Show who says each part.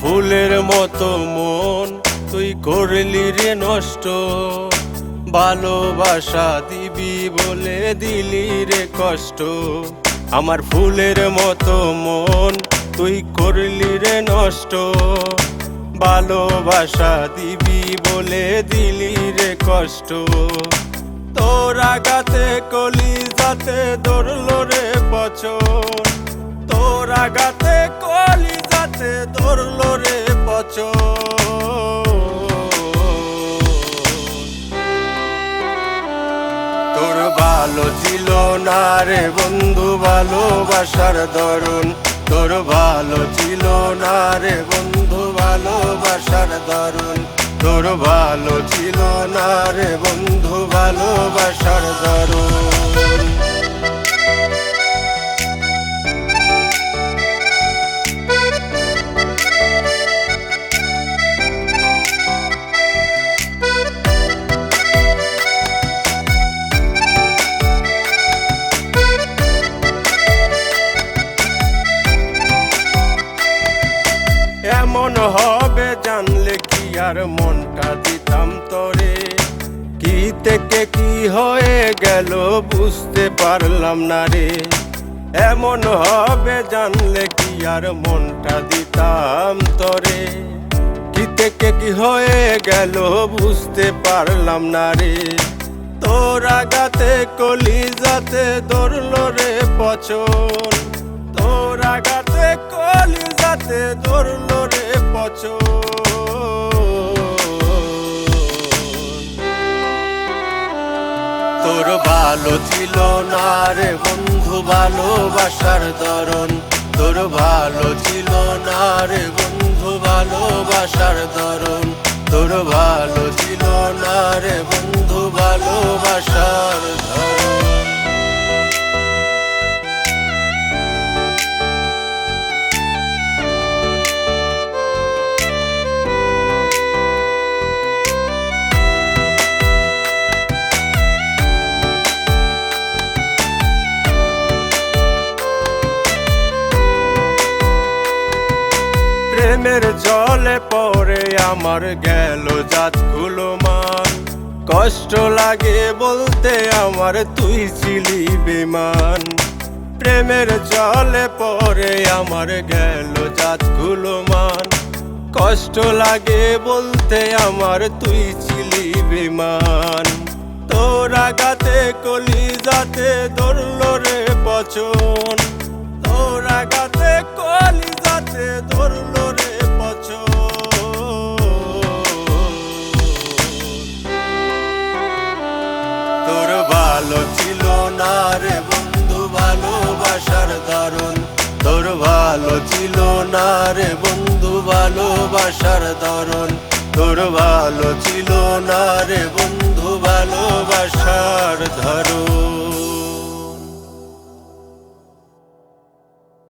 Speaker 1: ফুলের মতো মন তুই করলি রে নষ্ট। ভালোবাসা দিবি বলে দিলি রে কষ্ট। আমার ফুলের মতো মন তুই করলি রে নষ্ট। ভালোবাসা দিবি বলে দিলি রে কষ্ট। তোর আগাতে কলি যাতে দৌড়লো রে বছর তোর আগাতে কলি তোর ভালো ছিল না রে বন্ধু, ভালোবাসার দরুন তোর ভালো ছিল না রে বন্ধু, ভালোবাসার দরুন তোর ভালো ছিল না রে বন্ধু জানলে কি আর মনটা দিতাম তোরে? কি থেকে কি হয়ে গেল বুঝতে পারলাম না রে। এমন হবে জানলে কি আর মনটা দিতাম তোরে? কি থেকে কি হয়ে গেল বুঝতে পারলাম না রে। তোর আগাতে কলি যাতে দৌড়লো রে পছন তোর আগাতে কলি যাতে দৌড়লো রে তোর ভালো ছিল না রে বন্ধু, ভালোবাসার দরন তোর ভালো ছিল না রে বন্ধু, ভালোবাসার দরন প্রেমের জলে পরে আমার গেল জাতগুলো মান কষ্ট লাগে বলতে আমার তুই ছিলি বিমান। প্রেমের জলে পরে আমার গেল জাতগুলো মান কষ্ট লাগে বলতে আমার তুই ছিলি বিমান। তোর আগাতে কলি যাতে ধরলো রে পচন। তোর আগাতে কলি যাতে তোর ভালো ছিল না রে বন্ধু, ভালোবাসার দারুণ তোর ভালো ছিল না রে বন্ধু, ভালোবাসার ধরন তোর ভালো ছিল না রে বন্ধু, ভালোবাসার ধরন